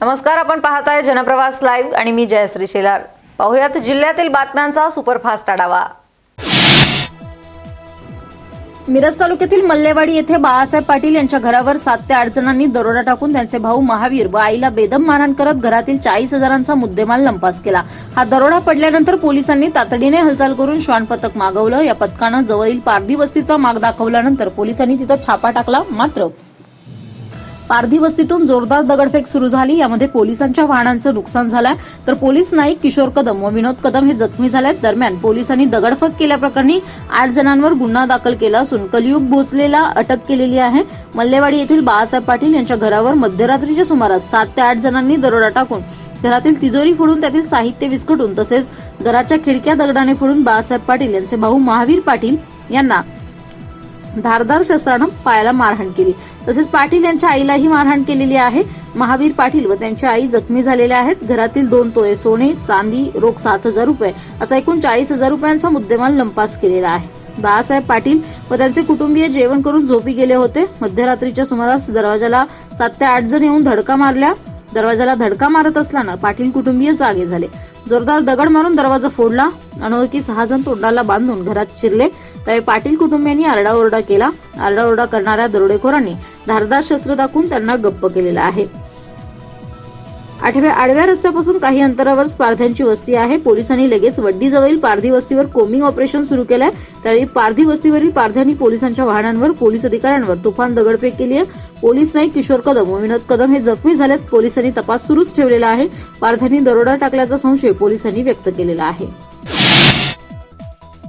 नमस्कार आपण पाहताय जनप्रवास लाईव्ह आणि मी जयश्री शेलार. पाहुयात जिल्ह्यातील बातम्यांचा सुपरफास्ट आढावा. मिरज तालुक्यातील मल्लेवाडी येथे बाळासाहेब पाटील यांच्या घरावर सात ते आठ जणांनी दरोडा टाकून त्यांचे भाऊ महावीर व आईला बेदम मारहाण करत घरातील चाळीस हजारांचा मुद्देमाल लंपास केला. हा दरोडा पडल्यानंतर पोलिसांनी तातडीने हालचाल करून श्वान पथक मागवलं. या पथकानं जवळील पारधी वस्तीचा माग दाखवल्यानंतर पोलिसांनी तिथं छापा टाकला मात्र पारधी वस्तीतून जोरदार दगडफेक सुरू झाली. यामध्ये पोलिसांच्या वाहनांचं नुकसान झालंय. तर पोलीस नाईक किशोर कदम व विनोद कदम हे जखमी झालेत दरम्यान पोलिसांनी दगडफेक केल्याप्रकरणी आठ जणांवर गुन्हा दाखल केला असून कलियुग भोसलेला अटक केलेली आहे. मल्लेवाडी येथील बाळासाहेब पाटील यांच्या घरावर मध्यरात्रीच्या सुमारास सात ते आठ जणांनी दरोडा टाकून घरातील तिजोरी फोडून त्यातील साहित्य विस्कटून तसेच घराच्या खिडक्या दगडाने फोडून बाळासाहेब पाटील यांचे भाऊ महावीर पाटील यांना धारदार शस्त्रानं पायाला मारहाण केली. तसेच पाटील यांच्या आईलाही मारहाण केलेली आहे. महावीर पाटील व त्यांची आई जखमी झालेल्या आहेत. घरातील दोन तोळे सोने चांदी रोख सात हजार रुपये असा एकूण चाळीस हजार रुपयांचा मुद्देमाल लंपास केलेला आहे. बाळासाहेब पाटील व त्यांचे कुटुंबीय जेवण करून झोपी गेले होते. मध्यरात्रीच्या सुमारास दरवाजाला सात ते आठ जण येऊन धडका मारल्या. दरवाजाला धडका मारत असल्यानं पाटील कुटुंबीय जागे झाले. जोरदार दगड मारून दरवाजा फोडला. अनोळखी सहा जण तोंडाला बांधून घरात शिरले. त्यावेळी पाटील कुटुंबियांनी आरडाओरडा केला. आरडाओरडा करणाऱ्या दरोडेखोरांनी धारदार शस्त्र दाखवून त्यांना गप्प केलेलं आहे. आठव्या आडव्या रस्त्यापासून काही अंतरावर स्पार्ध्यांची वस्ती आहे. पोलिसांनी लगेच वड्डीजवळील पारधी वस्तीवर कोमिंग ऑपरेशन सुरू केलंय. त्यावेळी पारधी वस्तीवरील पारध्यांनी पोलिसांच्या वाहनांवर पोलीस अधिकाऱ्यांवर तुफान दगडफेक केली आहे. पोलीस नाईक किशोर कदम व विनोद कदम हे जखमी झाल्यात पोलिसांनी तपास सुरूच ठेवलेला आहे. पारध्यांनी दरोडा टाकल्याचा संशय पोलिसांनी व्यक्त केलेला आहे.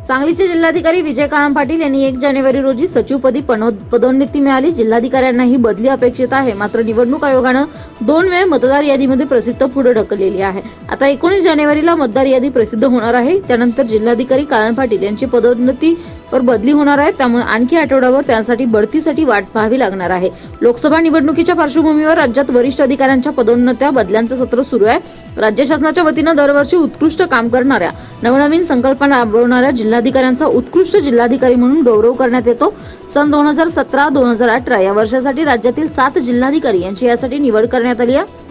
सांगलीचे जिल्हाधिकारी विजय काळम पाटील यांनी एक जानेवारी रोजी सचिवपदी पनो- पदोन्नती मिळाली. जिल्हाधिकाऱ्यांना ही बदली अपेक्षित आहे. मात्र निवडणूक आयोगानं दोन वेळ मतदार यादीमध्ये प्रसिद्ध पुढे ढकललेली आहे. आता एकोणीस जानेवारीला मतदार यादी प्रसिद्ध होणार आहे. त्यानंतर जिल्हाधिकारी काळम पाटील यांची पदोन्नती वर बदली होणार आहे. त्यामुळे आणखी आठवड्यावर त्यासाठी बढतीसाठी वाट पाहावी लागणार आहे. लोकसभा निवडणुकीच्या पार्श्वभूमीवर राज्यात वरिष्ठ अधिकाऱ्यांच्या पदोन्नत्या बदल्यांचं सत्र सुरू आहे. राज्य शासनाच्या वतीनं दरवर्षी उत्कृष्ट काम करणाऱ्या नवनवीन संकल्पना राबवणाऱ्या जिल्हाधिकाऱ्यांचा उत्कृष्ट जिल्हाधिकारी म्हणून गौरव करण्यात येतो. सन दोन हजार सतरा दोन हजार अठरा या वर्षासाठी राज्यातील सात जिल्हाधिकारी यांची यासाठी निवड करण्यात आली आहे.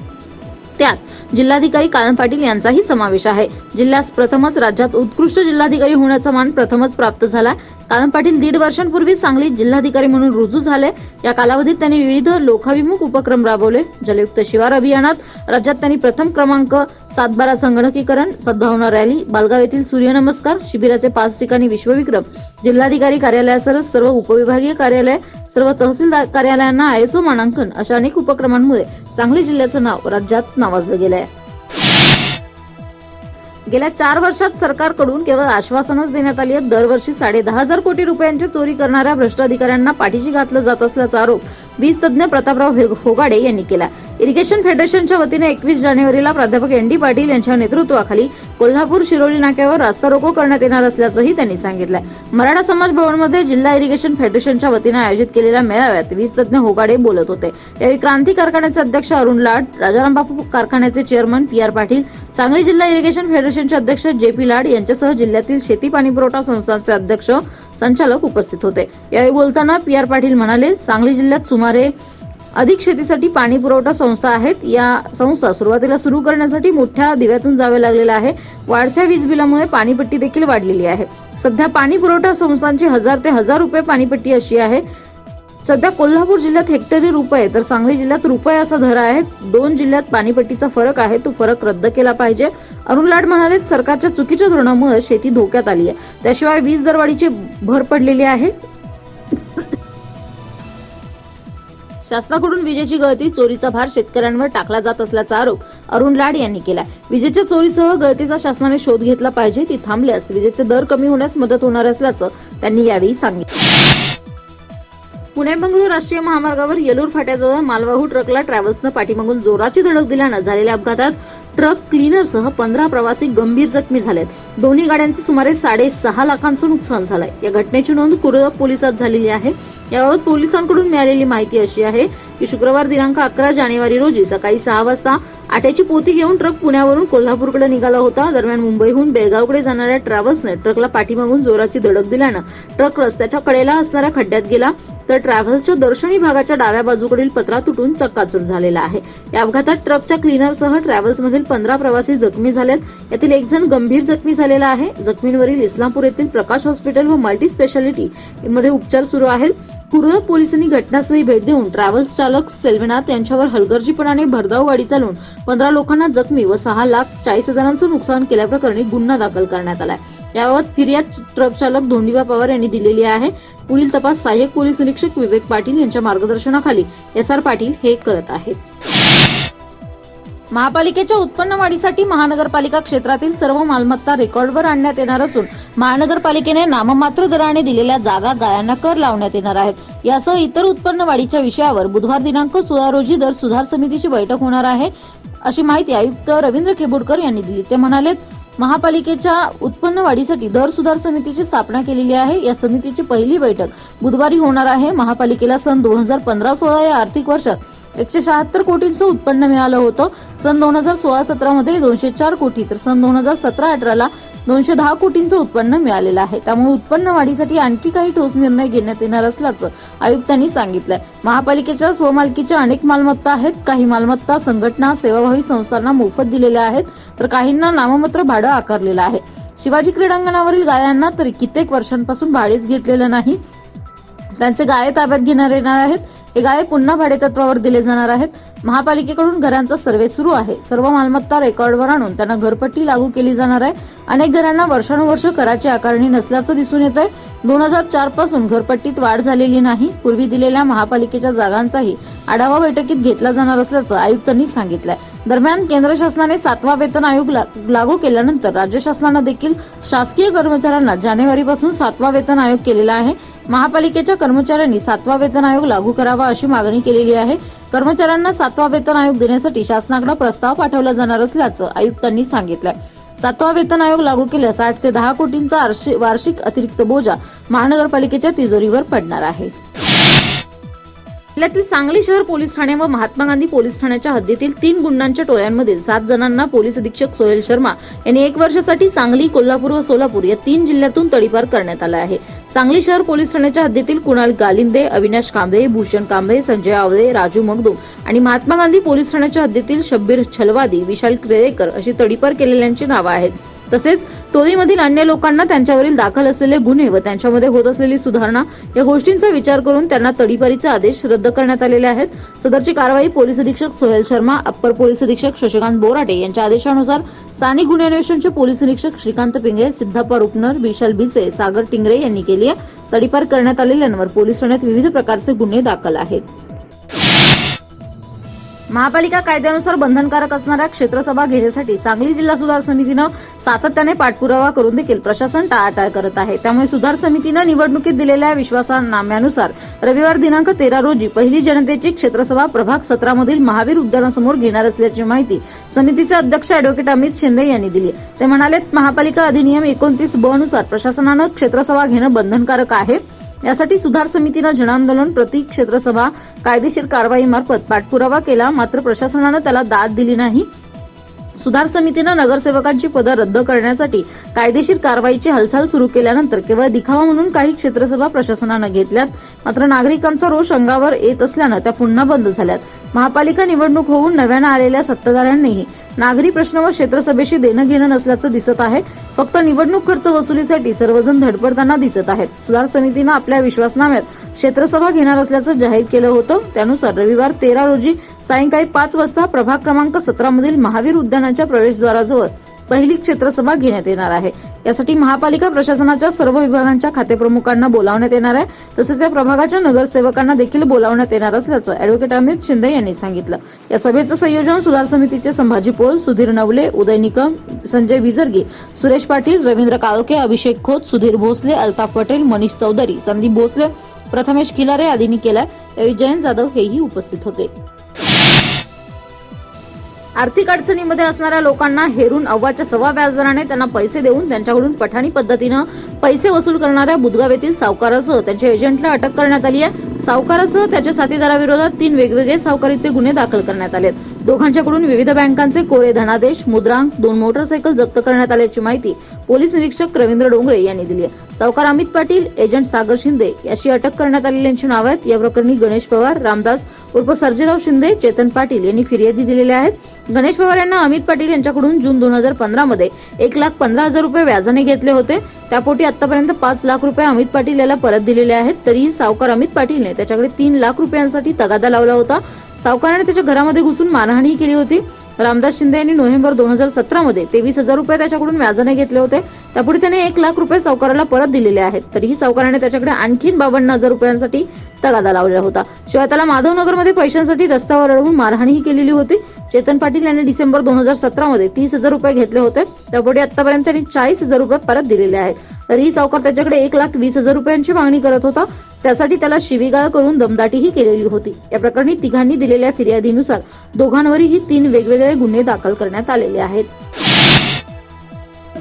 त्यात जिल्हाधिकारी कानन पाटील यांचाही समावेश आहे. जिल्ह्यास प्रथमच राज्यात उत्कृष्ट जिल्हाधिकारी होण्याचा मान प्रथमच प्राप्त झाला कानन पाटील दीड वर्षांपूर्वी सांगली जिल्हाधिकारी म्हणून रुजू झाले. या कालावधीत त्यांनी विविध लोकाभिमुख उपक्रम राबवले. जलयुक्त शिवार अभियानात राज्यात त्यांनी प्रथम क्रमांक सातबारा संगणकीकरण सद्भावना रॅली बालगाव येथील सूर्यनमस्कार शिबिराचे पाच ठिकाणी विश्वविक्रम जिल्हाधिकारी कार्यालयासह सर्व उपविभागीय कार्यालय सर्व तहसीलदार कार्यालयांना आयएसओ मानांकन अशा अनेक उपक्रमांमुळे सांगली जिल्ह्याचं नाव राज्यात नावाजलं गेलं आहे गेल्या चार वर्षात सरकारकडून केवळ आश्वासनच देण्यात आली आहेत दरवर्षी साडे दहा हजार कोटी रुपयांची चोरी करणाऱ्या भ्रष्ट अधिकाऱ्यांना पाठीशी घातलं जात असल्याचा आरोप वीज तज्ज्ञ प्रतापराव होगाडे यांनी केला. इरिगेशन फेडरेशनच्या वतीने एकवीस जानेवारीला प्राध्यापक एन डी पाटील यांच्या नेतृत्वाखाली कोल्हापूर शिरोली नाक्यावर रास्ता रोको करण्यात येणार असल्याचंही त्यांनी सांगितलं मराठा समाज भवनमध्ये जिल्हा इरिगेशन फेडरेशनच्या वतीने आयोजित केलेल्या मेळाव्यात वीज तज्ज्ञ होगाडे बोलत होते. यावेळी क्रांती कारखान्याचे अध्यक्ष अरुण लाड राजाराम बापू कारखान्याचे chairman P R Patil Sangli जिल्हा इरिगेशन फेडरेशनचे अध्यक्ष जे पी लाड यांच्यासह जिल्ह्यातील शेती पाणी पुरवठा संस्थांचे अध्यक्ष संचालक उपस्थित होते. यावेळी बोलताना पी आर पाटील म्हणाले सांगली जिल्ह्यात सुमारे अधिक शेतीसाठी पाणी पुरवठा संस्था आहेत. या संस्था सुरुवातीला सुरू करण्यासाठी मोठ्या दिव्यातून जावे लागलेलं आहे. वाढत्या वीज बिलामुळे पाणीपट्टी देखील वाढलेली आहे. सध्या पाणी पुरवठा संस्थांची हजार ते हजार रुपये पाणीपट्टी अशी आहे. सध्या कोल्हापूर जिल्ह्यात हेक्टरी रुपये तर सांगली जिल्ह्यात रुपये असा धर आहे. दोन जिल्ह्यात पाणीपट्टीचा फरक आहे. तो फरक रद्द केला पाहिजे. अरुण लाड म्हणाले सरकारच्या चुकीच्या धोरणामुळे शेती धोक्यात आली आहे. त्याशिवाय वीज दरवाढीची भर पडलेली आहे. शासनाकडून विजेची गळती चोरीचा भार शेतकऱ्यांवर टाकला जात असल्याचा आरोप अरुण लाड यांनी केला विजेच्या चोरीसह गळतीचा शासनाने शोध घेतला पाहिजे ती थांबल्यास विजेचे दर कमी होण्यास मदत होणार असल्याचं त्यांनी यावेळी सांगितलं. पुणे बंगळूर राष्ट्रीय महामार्गावर येलूर फाट्याजवळ मालवाहू ट्रकला ट्रॅव्हल्सनं पाठीमागून जोराची धडक दिल्यानं झालेल्या अपघातात ट्रक क्लीनरसह पंधरा प्रवासी गंभीर जखमी झालेत. दोन्ही गाड्यांचे सुमारे साडेसहा लाखांचं नुकसान झालंय. या घटनेची नोंद कुरळ पोलिसात झालेली आहे. याबाबत पोलिसांकडून मिळालेली माहिती अशी आहे की शुक्रवार दिनांक अकरा जानेवारी रोजी सकाळी सहा वाजता आट्याची पोती घेऊन ट्रक पुण्यावरून कोल्हापूरकडे निघाला होता. दरम्यान मुंबईहून बेळगावकडे जाणाऱ्या ट्रॅव्हल्सने ट्रकला पाठीमागून जोराची धडक दिल्यानं ट्रक रस्त्याच्या कडेला असणाऱ्या खड्ड्यात गेला. तर ट्रॅव्हल्सच्या दर्शनी भागाच्या डाव्या बाजूकडील पत्रा तुटून चक्काचूर झालेला आहे. या अपघातात ट्रकच्या क्लीनरसह ट्रॅव्हल्समधील पंधरा प्रवासी जखमी झालेत. यातील एक जण गंभीर जखमी झालेला आहे. जखमींवरील इस्लामपूर येथील प्रकाश हॉस्पिटल व मल्टी स्पेशालिटी मध्ये उपचार सुरू आहेत. कुर्द पोलिसांनी घटनास्थळी भेट देऊन ट्रॅव्हल्स चालक सेल्वेनाथ यांच्यावर हलगर्जीपणाने भरधाव गाडी चालवून पंधरा लोकांना जखमी व सहा लाख चाळीस हजारांचं नुकसान केल्याप्रकरणी गुन्हा दाखल करण्यात आलाय. याबाबत फिर्याद ट्रक चालक धोंडीबा पवार यांनी दिलेली आहे. पुढील तपास सहाय्यक पोलीस निरीक्षक विवेक पाटील यांच्या मार्गदर्शनाखाली. एस आर पाटील हे करत आहेत. महापालिकेच्या उत्पन्न वाढीसाठी महानगरपालिका क्षेत्रातील सर्व मालमत्ता रेकॉर्डवर आणण्यात येणार असून महानगरपालिकेने नाममात्र दराने दिलेल्या जागा गाळ्यांना कर लावण्यात येणार आहेत. यासह इतर उत्पन्न वाढीच्या विषयावर बुधवार दिनांक सोळा रोजी दर सुधार समितीची बैठक होणार आहे अशी माहिती आयुक्त रवींद्र खेबुडकर यांनी दिली. ते म्हणाले महापालिकेच्या उत्पन्न वाढीसाठी दर सुधार समितीची स्थापना केलेली आहे. या समितीची पहिली बैठक बुधवारी होणार आहे. महापालिकेला सन दोन हजार पंधरा सोळा या आर्थिक वर्षात एकशे शहात्तर कोटींचं उत्पन्न मिळालं होतं. सन दोन हजार सोळा सतरा मध्ये दोनशे चार कोटी तर सन दोन हजार सतरा अठराला दोनशे दहा कोटींचं उत्पन्न मिळालेलं आहे. त्यामुळे उत्पन्न वाढीसाठी आणखी काही ठोस निर्णय घेण्यात येणार असल्याचं आयुक्तांनी सांगितलंय. महापालिकेच्या स्वमालकीच्या अनेक मालमत्ता आहेत. काही मालमत्ता संघटना सेवाभावी संस्थांना मोफत दिलेल्या आहेत. तर काहींना नाममात्र भाडं आकारलेलं आहे. शिवाजी क्रीडांगणावरील गायांना तर कित्येक वर्षांपासून भाडेच घेतलेलं नाही. त्यांचे गाळे ताब्यात घेणार येणार आहेत. हे गाळे पुन्हा भाडेतत्वावर दिले जाणार आहेत. महापालिकेकडून घरांचा सर्वे सुरू आहे. सर्व मालमत्ता रेकॉर्डवर आणून त्यांना घरपट्टी लागू केली जाणार आहे. अनेक घरांना वर्षानुवर्ष कराची आकारणी नसल्याचं दिसून येत आहे दोन हजार चारपासून घरपट्टीत वाढ झालेली नाही. पूर्वी दिलेल्या महापालिकेच्या जागांचाही आढावा बैठकीत घेतला जाणार असल्याचं आयुक्तांनी सांगितलंय. दरम्यान केंद्र शासनाने सातवा वेतन आयोग लागू केल्यानंतर राज्य शासनानं देखील शासकीय कर्मचाऱ्यांना जानेवारीपासून सातवा वेतन आयोग केलेला आहे. महापालिकेच्या कर्मचाऱ्यांनी सातवा वेतन आयोग लागू करावा अशी मागणी केलेली आहे. कर्मचाऱ्यांना सातवा वेतन आयोग देण्यासाठी शासनाकडे प्रस्ताव पाठवला जाणार असल्याचं आयुक्तांनी सांगितलं सातवा वेतन आयोग लागू केल्यास आठ ते दहा कोटींचा वार्षिक अतिरिक्त बोजा महानगरपालिकेच्या तिजोरीवर पडणार आहे. जिल्ह्यातील सांगली शहर पोलीस ठाणे व महात्मा गांधी पोलीस ठाण्याच्या हद्दीतील तीन गुंडांच्या टोळ्यांमध्ये सात जणांना पोलीस अधीक्षक सोहेल शर्मा यांनी एक वर्षासाठी सांगली कोल्हापूर व सोलापूर या तीन जिल्ह्यातून तडीपार करण्यात आला आहे. सांगली शहर पोलीस ठाण्याच्या हद्दीतील कुणाल गालिंदे अविनाश कांबळे भूषण कांबळे संजय आवळे राजू मगदूम आणि महात्मा गांधी पोलीस ठाण्याच्या हद्दीतील शब्बीर छलवादी विशाल क्रेळेकर अशी तडीपार केलेल्यांची नावं आहेत. तसेच टोळीमधील अन्य लोकांना त्यांच्यावरील दाखल असलेले गुन्हे व त्यांच्यामध्ये होत असलेली सुधारणा या गोष्टींचा विचार करून त्यांना तडीपारीचे आदेश रद्द करण्यात आलेले आहेत. सदरची कारवाई पोलीस अधीक्षक सोहेल शर्मा अप्पर पोलीस अधीक्षक शशिकांत बोराटे यांच्या आदेशानुसार स्थानिक गुन्हे अन्वेषणचे पोलीस निरीक्षक श्रीकांत पिंगे सिद्धाप्पा रुपनर विशाल भिसे सागर टिंगरे यांनी केली आहे. तडीपार करण्यात आलेल्यांवर पोलीस ठाण्यात विविध प्रकारचे गुन्हे दाखल आहेत. महापालिका कायद्यानुसार बंधनकारक असणाऱ्या क्षेत्रसभा घेण्यासाठी सांगली जिल्हा सुधार समितीनं सातत्याने पाठपुरावा करून देखील प्रशासन टाळाटाळ करत आहे. त्यामुळे सुधार समितीनं निवडणुकीत दिलेल्या विश्वासनाम्यानुसार रविवार दिनांक तेरा रोजी पहिली जनतेची क्षेत्रसभा प्रभाग सतरामधील महावीर उद्यानासमोर घेणार असल्याची माहिती समितीचे अध्यक्ष अॅडव्होकेट अमित शिंदे यांनी दिली ते म्हणाले महापालिका अधिनियम एकोणतीस ब नुसार प्रशासनानं क्षेत्रसभा घेणं बंधनकारक आहे. यासाठी सुधार समितीनं जनआंदोलन प्रति क्षेत्रसभा कायदेशीर कारवाईमार्फत पाठपुरावा केला. मात्र प्रशासनानं त्याला दाद दिली नाही. सुधार समितीनं नगरसेवकांची पदं रद्द करण्यासाठी कायदेशीर कारवाईची हालचाल सुरू केल्यानंतर केवळ दिखावा म्हणून काही क्षेत्रसभा प्रशासनानं घेतल्यात. मात्र नागरिकांचा रोष अंगावर येत असल्यानं त्या पुन्हा बंद झाल्यात. महापालिका निवडणूक होऊन नव्यानं आलेल्या सत्ताधाऱ्यांनीही नागरी प्रश्न व क्षेत्रसभेशी देणं घेणं नसल्याचं दिसत आहे. फक्त निवडणूक खर्च वसुलीसाठी सर्वजण धडपडताना दिसत आहेत. सुधार समितीनं आपल्या विश्वासनाम्यात क्षेत्रसभा घेणार असल्याचं जाहीर केलं होतं. त्यानुसार रविवार तेरा रोजी सायंकाळी पाच वाजता प्रभाग क्रमांक सतरा मधील महावीर उद्यानाच्या प्रवेशद्वाराजवळ पहिली क्षेत्रसभा घेण्यात येणार आहे. यासाठी महापालिका प्रशासनाच्या सर्व विभागांच्या खातेप्रमुखांना बोलावण्यात येणार आहे. तसेच या प्रभागाच्या नगरसेवकांना देखील बोलावण्यात येणार असल्याचं अॅडव्होकेट अमित शिंदे यांनी सांगितलं. या सभेचं संयोजन सुधार समितीचे संभाजी पोल सुधीर नवले उदय निकम संजय विजर्गी सुरेश पाटील रवींद्र काळोके अभिषेक खोत सुधीर भोसले अल्ताफ पटेल मनीष चौधरी संदीप भोसले प्रथमेश किलारे आदींनी केलाय. यावेळी जयंत जाधव हेही उपस्थित होते. आर्थिक अडचणीमध्ये असणाऱ्या लोकांना हेरून अव्वाच्या सव्वा व्याजदराने त्यांना पैसे देऊन त्यांच्याकडून पठाणी पद्धतीनं पैसे वसूल करणाऱ्या बुधगाव येथील सावकारासह त्यांच्या एजंटला अटक करण्यात आली आहे. सावकारासह त्याच्या साथीदाराविरोधात तीन वेगवेगळे सावकारीचे गुन्हे दाखल करण्यात आले आहेत दोघांच्याकडून विविध बँकांचे कोरे धनादेश मुद्रांक दोन मोटरसायकल जप्त करण्यात आल्याची माहिती पोलीस निरीक्षक रवींद्र डोंगरे यांनी दिली आहे. सावकार अमित पाटील एजंट सागर शिंदे याची अटक करण्यात आलेल्यांची नाव आहेत. या प्रकरणी गणेश पवार रामदास उर्फ सर्जेराव शिंदे चेतन पाटील यांनी फिर्यादी दिलेल्या आहेत. गणेश पवार यांना अमित पाटील यांच्याकडून जून दोन हजार पंधरा मध्ये एक लाख पंधरा हजार रुपये व्याजाने घेतले होते. त्यापोटी आतापर्यंत पाच लाख रुपये अमित पाटील याला परत दिलेले आहेत. तरीही सावकार अमित पाटीलने त्याच्याकडे तीन लाख रुपयांसाठी तगादा लावला होता. सावकाराने त्याच्या घरामध्ये घुसून मारहाणही केली होती. रामदास शिंदे यांनी नोव्हेंबर दोन हजार सतरा मध्ये तेवीस हजार रुपये त्याच्याकडून व्याजाने घेतले होते. त्यापुढे त्याने एक लाख रुपये सावकाराला परत दिलेले आहेत. तरीही सावकाराने त्याच्याकडे आणखीन बावन्न हजार रुपयांसाठी तगादा लावला होता. शिवाय त्याला माधवनगरमध्ये पैशांसाठी रस्त्यावर अडवून मारहाणही केलेली होती. चेतन पाटील यांनी डिसेंबर दोन हजार सतरा मध्ये तीस हजार रुपये घेतले होते. त्यापुढे आतापर्यंत त्यांनी चाळीस हजार रुपये परत दिलेले आहेत. तरीही सावकार त्याच्याकडे एक लाख वीस हजार रुपयांची मागणी करत होता. त्यासाठी त्याला शिवीगाळ करून दमदाटीही केलेली होती. या प्रकरणी तिघांनी दिलेल्या फिर्यादीनुसार दोघांवरही तीन वेगवेगळे गुन्हे दाखल करण्यात आलेले आहेत.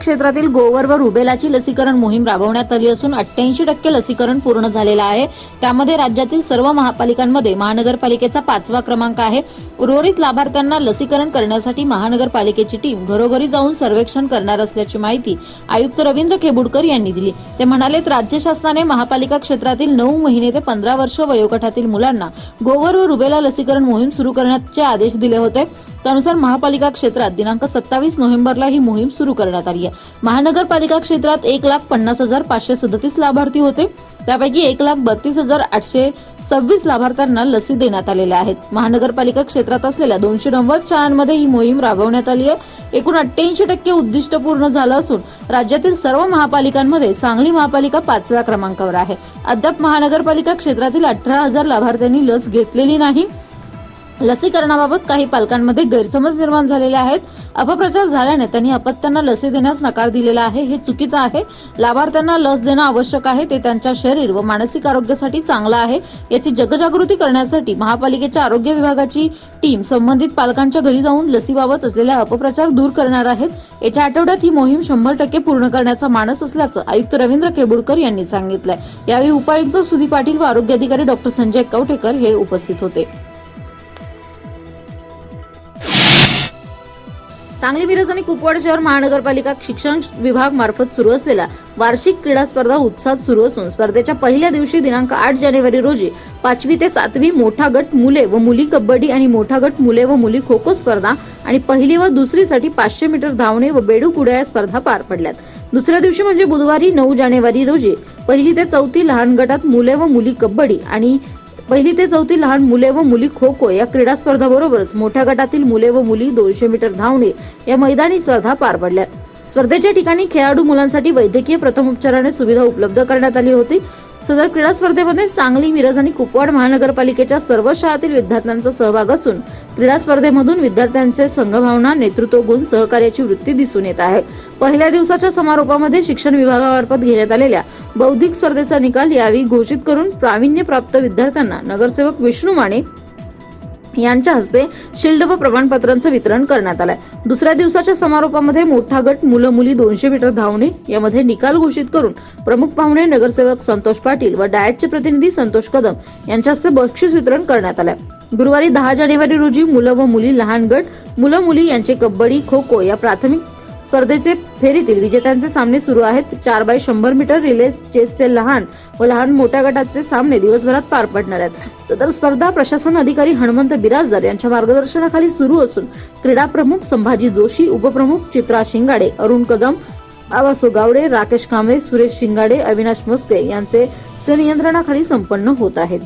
क्षेत्रातील गोवर व रुबेलाची लसीकरण मोहीम राबवण्यात आली असून अठ्ठ्याऐंशी टक्के लसीकरण पूर्ण झालेलं आहे. त्यामध्ये राज्यातील सर्व महापालिकांमध्ये महानगरपालिकेचा पाचवा क्रमांक आहे. उर्वरित लाभार्थ्यांना लसीकरण करण्यासाठी महानगरपालिकेची टीम घरोघरी जाऊन सर्वेक्षण करणार असल्याची माहिती आयुक्त रवींद्र खेबुडकर यांनी दिली. ते म्हणाले राज्य शासनाने महापालिका क्षेत्रातील नऊ महिने ते पंधरा वर्ष वयोगटातील मुलांना गोवर व रुबेला लसीकरण मोहीम सुरू करण्याचे आदेश दिले होते. त्यानुसार महापालिका क्षेत्रात दिनांक सत्तावीस नोव्हेंबरला ही मोहीम सुरू करण्यात आली आहे. महानगरपालिका क्षेत्रात एक लाख पन्नास हजार पाचशे सदतीस लाभार्थी होते. त्यापैकी एक लाख बत्तीस हजार आठशे सव्वीस लाभार्थ्यांना लसी देण्यात आलेल्या आहेत. महानगरपालिका क्षेत्रात असलेल्या दोनशे नव्वद शाळांमध्ये ही मोहीम राबवण्यात आली आहे. एकूण अठ्ठ्याऐंशी टक्के उद्दिष्ट पूर्ण झालं असून राज्यातील सर्व महापालिकांमध्ये सांगली महापालिका पाचव्या क्रमांकावर आहे. अद्याप महानगरपालिका क्षेत्रातील अठरा हजार लाभार्थ्यांनी लस घेतलेली नाही. लसीकरणाबाबत काही पालकांमध्ये गैरसमज निर्माण झालेले आहेत. अपप्रचार झाल्याने त्यांनी अपत्यांना लसी देण्यास नकार दिलेला आहे. हे चुकीचं आहे. लाभार्थ्यांना लस देणं आवश्यक आहे. ते त्यांच्या शरीर व मानसिक आरोग्यासाठी चांगलं आहे. याची जगजागृती करण्यासाठी महापालिकेच्या आरोग्य विभागाची टीम संबंधित पालकांच्या घरी जाऊन लसीबाबत असलेला अपप्रचार दूर करणार आहेत येत्या आठवड्यात ही मोहीम शंभर टक्के पूर्ण करण्याचा मानस असल्याचं आयुक्त रवींद्र केबुडकर यांनी सांगितलंय. यावेळी उपायुक्त सुधी पाटील व आरोग्य अधिकारी डॉक्टर संजय कवठेकर हे उपस्थित होते. सांगली मिरज आणि कुपवाड शहर महानगरपालिका शिक्षण विभाग मार्फत सुरू असलेल्या वार्षिक क्रीडा स्पर्धा उत्साहात सुरू असून स्पर्धेच्या पहिल्या दिवशी दिनांक आठ जानेवारी रोजी पाचवी ते सातवी मोठा गट मुले व मुली कबड्डी आणि मोठा गट मुले व मुली खो खो स्पर्धा आणि पहिली व दुसरीसाठी पाचशे मीटर धावणे व बेडूक उड्या या स्पर्धा पार पडल्यात. दुसऱ्या दिवशी म्हणजे बुधवारी नऊ जानेवारी रोजी पहिली ते चौथी लहान गटात मुले व मुली कबड्डी आणि पहिली ते चौथी लहान मुले व मुली खो खो या क्रीडा स्पर्धाबरोबरच मोठ्या गटातील मुले व मुली दोनशे मीटर धावणे या मैदानी स्पर्धा पार पडल्या. स्पर्धेच्या ठिकाणी खेळाडू मुलांसाठी वैद्यकीय प्रथमोपचाराने सुविधा उपलब्ध करण्यात आली होती. सदर क्रीडा स्पर्धेमध्ये सांगली मिरज आणि कुपवाड महानगरपालिकेच्या सर्व शाळातील विद्यार्थ्यांचा सहभाग असून क्रीडा स्पर्धेमधून विद्यार्थ्यांचे संघभावना नेतृत्व गुण सहकार्याची वृत्ती दिसून येत आहे. पहिल्या दिवसाच्या समारोपामध्ये शिक्षण विभागामार्फत घेण्यात आलेल्या बौद्धिक स्पर्धेचा निकाल यावेळी घोषित करून प्रावीण्यप्राप्त विद्यार्थ्यांना नगरसेवक विष्णू माने यांच्या हस्ते शिल्ड व प्रमाणपत्रांचं वितरण करण्यात आलंय. दुसऱ्या दिवसाच्या समारोपामध्ये मोठा गट मुलं मुली दोनशे मीटर धावणे यामध्ये निकाल घोषित करून प्रमुख पाहुणे नगरसेवक संतोष पाटील व डायटचे प्रतिनिधी संतोष कदम यांच्या हस्ते बक्षीस वितरण करण्यात आलंय. गुरुवारी दहा जानेवारी रोजी मुलं व मुली लहान गट मुलं मुली यांचे कबड्डी खो खो या प्राथमिक स्पर्धेचे फेरीतील विजेत्यांचे सामने सुरू आहेत. चार बाय शंभर मीटर रिले चेसचे लहान व लहान मोठ्या गटाचे सामने दिवसभरात पार पडणार आहेत. सदर स्पर्धा प्रशासन अधिकारी हनुमंत बिराजदार यांच्या मार्गदर्शनाखाली सुरू असून क्रीडा प्रमुख संभाजी जोशी उपप्रमुख चित्रा शिंगाडे अरुण कदम बाबासो गावडे राकेश कांबळे सुरेश शिंगाडे अविनाश मस्के यांचे संनियंत्रणाखाली संपन्न होत आहेत.